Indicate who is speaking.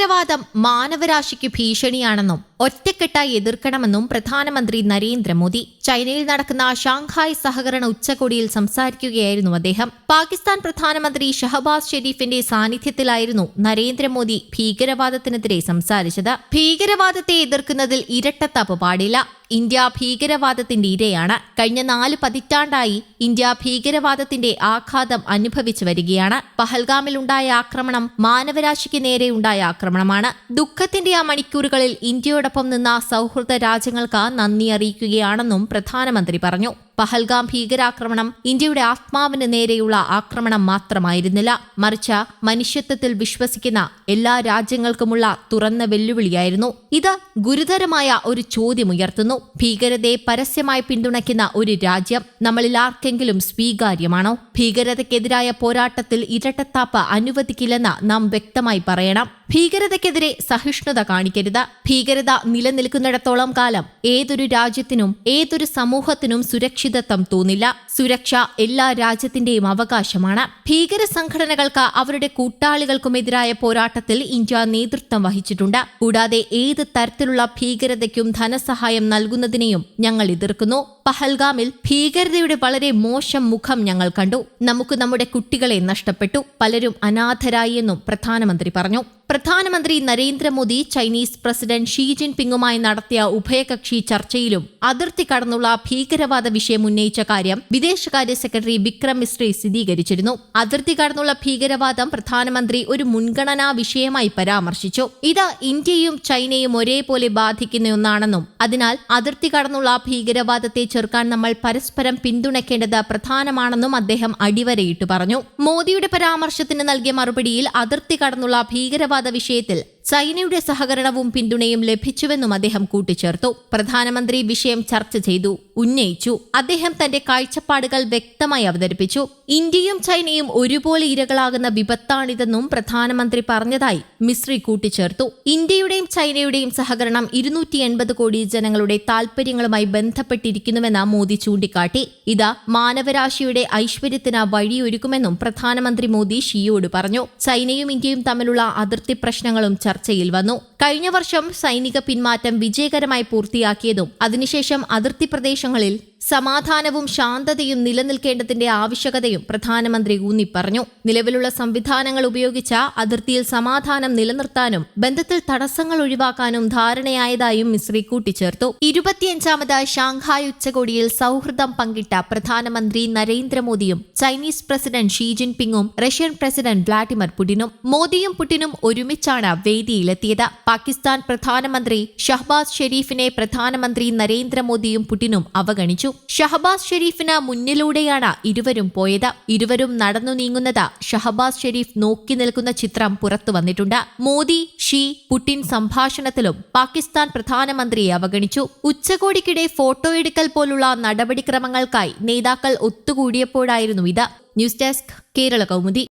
Speaker 1: ഭീകരവാദം മാനവരാശിക്ക് ഭീഷണിയാണെന്നും ഒറ്റക്കെട്ടായി എതിർക്കണമെന്നും പ്രധാനമന്ത്രി നരേന്ദ്രമോദി ചൈനയിൽ നടക്കുന്ന ഷാങ്ഹായ് സഹകരണ ഉച്ചകോടിയിൽ സംസാരിക്കുകയായിരുന്നു അദ്ദേഹം പാകിസ്ഥാൻ പ്രധാനമന്ത്രി ഷഹബാസ് ഷെരീഫിന്റെ സാന്നിധ്യത്തിലായിരുന്നു നരേന്ദ്രമോദി ഭീകരവാദത്തിനെതിരെ സംസാരിച്ചത് ഭീകരവാദത്തെ എതിർക്കുന്നതിൽ ഇരട്ടത്തപ്പ് പാടില്ല ഇന്ത്യ ഭീകരവാദത്തിന്റെ ഇരയാണ് കഴിഞ്ഞ നാല് പതിറ്റാണ്ടായി ഇന്ത്യ ഭീകരവാദത്തിന്റെ ആഘാതം അനുഭവിച്ചു വരികയാണ് ഉണ്ടായ ആക്രമണം മാനവരാശിക്ക് നേരെയുണ്ടായ ആക്രമണമാണ് ദുഃഖത്തിന്റെ ആ മണിക്കൂറുകളിൽ ഇന്ത്യയുടെ അതോടൊപ്പം നിന്ന സൗഹൃദ രാജ്യങ്ങൾക്ക് നന്ദി അറിയിക്കുകയാണെന്നും പ്രധാനമന്ത്രി പറഞ്ഞു പഹൽഗാം ഭീകരാക്രമണം ഇന്ത്യയുടെ ആത്മാവിന് നേരെയുള്ള ആക്രമണം മാത്രമായിരുന്നില്ല മറിച്ച് മനുഷ്യത്വത്തിൽ വിശ്വസിക്കുന്ന എല്ലാ രാജ്യങ്ങൾക്കുമുള്ള തുറന്ന വെല്ലുവിളിയായിരുന്നു ഇത് ഗുരുതരമായ ഒരു ചോദ്യമുയർത്തുന്നു ഭീകരതയെ പരസ്യമായി പിന്തുണയ്ക്കുന്ന ഒരു രാജ്യം നമ്മളിൽ ആർക്കെങ്കിലും സ്വീകാര്യമാണോ ഭീകരതയ്ക്കെതിരായ പോരാട്ടത്തിൽ ഇരട്ടത്താപ്പ് അനുവദിക്കില്ലെന്ന് നാം വ്യക്തമായി പറയണം ഭീകരതയ്ക്കെതിരെ സഹിഷ്ണുത കാണിക്കരുത് ഭീകരത നിലനിൽക്കുന്നിടത്തോളം കാലം ഏതൊരു രാജ്യത്തിനും ഏതൊരു സമൂഹത്തിനും സുരക്ഷിത സുരക്ഷിതത്വം തോന്നില്ല സുരക്ഷ എല്ലാ രാജ്യത്തിന്റെയും അവകാശമാണ് ഭീകര സംഘടനകൾക്ക് അവരുടെ കൂട്ടാളികൾക്കുമെതിരായ പോരാട്ടത്തിൽ ഇന്ത്യ നേതൃത്വം വഹിച്ചിട്ടുണ്ട് കൂടാതെ ഏത് തരത്തിലുള്ള ഭീകരതയ്ക്കും ധനസഹായം നൽകുന്നതിനെയും ഞങ്ങൾ എതിർക്കുന്നു പഹൽഗാമിൽ ഭീകരതയുടെ വളരെ മോശം മുഖം ഞങ്ങൾ കണ്ടു നമുക്ക് നമ്മുടെ കുട്ടികളെ നഷ്ടപ്പെട്ടു പലരും അനാഥരായി എന്നും പ്രധാനമന്ത്രി പറഞ്ഞു പ്രധാനമന്ത്രി നരേന്ദ്രമോദി ചൈനീസ് പ്രസിഡന്റ് ഷീ ജിൻപിങ്ങുമായി നടത്തിയ ഉഭയകക്ഷി ചർച്ചയിലും അതിർത്തി കടന്നുള്ള ഭീകരവാദ വിഷയം ഉന്നയിച്ച കാര്യം വിദേശകാര്യ സെക്രട്ടറി വിക്രം മിശ്രി സ്ഥിരീകരിച്ചിരുന്നു അതിർത്തി കടന്നുള്ള ഭീകരവാദം പ്രധാനമന്ത്രി ഒരു മുൻഗണനാ വിഷയമായി പരാമർശിച്ചു ഇത് ഇന്ത്യയും ചൈനയും ഒരേപോലെ ബാധിക്കുന്ന ഒന്നാണെന്നും അതിനാൽ അതിർത്തി കടന്നുള്ള ഭീകരവാദത്തെ ചെറുക്കാൻ നമ്മൾ പരസ്പരം പിന്തുണയ്ക്കേണ്ടത് പ്രധാനമാണെന്നും അദ്ദേഹം അടിവരയിട്ട് പറഞ്ഞു മോദിയുടെ പരാമർശത്തിന് നൽകിയ മറുപടിയിൽ അതിർത്തി കടന്നുള്ള ഭീകരവാദ വിഷയത്തിൽ ചൈനയുടെ സഹകരണവും പിന്തുണയും ലഭിച്ചുവെന്നും അദ്ദേഹം കൂട്ടിച്ചേർത്തു പ്രധാനമന്ത്രി വിഷയം ചർച്ച ചെയ്തു ഉന്നയിച്ചു അദ്ദേഹം തന്റെ കാഴ്ചപ്പാടുകൾ വ്യക്തമായി അവതരിപ്പിച്ചു ഇന്ത്യയും ചൈനയും ഒരുപോലെ ഇരകളാകുന്ന വിപത്താണിതെന്നും പ്രധാനമന്ത്രി പറഞ്ഞതായി മിശ്രി കൂട്ടിച്ചേർത്തു ഇന്ത്യയുടെയും ചൈനയുടെയും സഹകരണം ഇരുന്നൂറ്റി എൺപത് കോടി ജനങ്ങളുടെ താൽപര്യങ്ങളുമായി ബന്ധപ്പെട്ടിരിക്കുന്നുവെന്ന് മോദി ചൂണ്ടിക്കാട്ടി ഇത് മാനവരാശിയുടെ ഐശ്വര്യത്തിന് വഴിയൊരുക്കുമെന്നും പ്രധാനമന്ത്രി മോദി ഷിയോട് പറഞ്ഞു ചൈനയും ഇന്ത്യയും തമ്മിലുള്ള അതിർത്തി പ്രശ്നങ്ങളും ചർച്ച ചർച്ചയിൽ വന്നു കഴിഞ്ഞ വർഷം സൈനിക പിന്മാറ്റം വിജയകരമായി പൂർത്തിയാക്കിയതും അതിനുശേഷം അതിർത്തി പ്രദേശങ്ങളിൽ സമാധാനവും ശാന്തതയും നിലനിൽക്കേണ്ടതിന്റെ ആവശ്യകതയും പ്രധാനമന്ത്രി ഊന്നി പറഞ്ഞു നിലവിലുള്ള സംവിധാനങ്ങൾ ഉപയോഗിച്ച അതിർത്തിയിൽ സമാധാനം നിലനിർത്താനും ബന്ധത്തിൽ തടസ്സങ്ങൾ ഒഴിവാക്കാനും ധാരണയായതായും മിശ്രി കൂട്ടിച്ചേർത്തു ഇരുപത്തിയഞ്ചാമത് ഷാങ്ഹായ് ഉച്ചകോടിയിൽ സൗഹൃദം പങ്കിട്ട പ്രധാനമന്ത്രി നരേന്ദ്രമോദിയും ചൈനീസ് പ്രസിഡന്റ് ഷീ ജിൻപിങ്ങും റഷ്യൻ പ്രസിഡന്റ് വ്ളാഡിമിർ പുടിനും മോദിയും പുടിനും ഒരുമിച്ചാണ് വേദിയിലെത്തിയത് പാകിസ്ഥാൻ പ്രധാനമന്ത്രി ഷഹ്ബാസ് ഷെരീഫിനെ പ്രധാനമന്ത്രി നരേന്ദ്രമോദിയും പുടിനും അവഗണിച്ചു ഷഹബാസ് ഷെരീഫിന് മുന്നിലൂടെയാണ് ഇരുവരും പോയത് ഇരുവരും നടന്നു നീങ്ങുന്നത് ഷഹബാസ് ഷെരീഫ് നോക്കി നിൽക്കുന്ന ചിത്രം പുറത്തു വന്നിട്ടുണ്ട് മോദി ഷീ പുടിൻ സംഭാഷണത്തിലും പാകിസ്ഥാൻ പ്രധാനമന്ത്രിയെ അവഗണിച്ചു ഉച്ചകോടിക്കിടെ ഫോട്ടോ എടുക്കൽ പോലുള്ള നടപടിക്രമങ്ങൾക്കായി നേതാക്കൾ ഒത്തുകൂടിയപ്പോഴായിരുന്നു ഇത് ന്യൂസ് ഡെസ്ക് കേരള കൗമുദി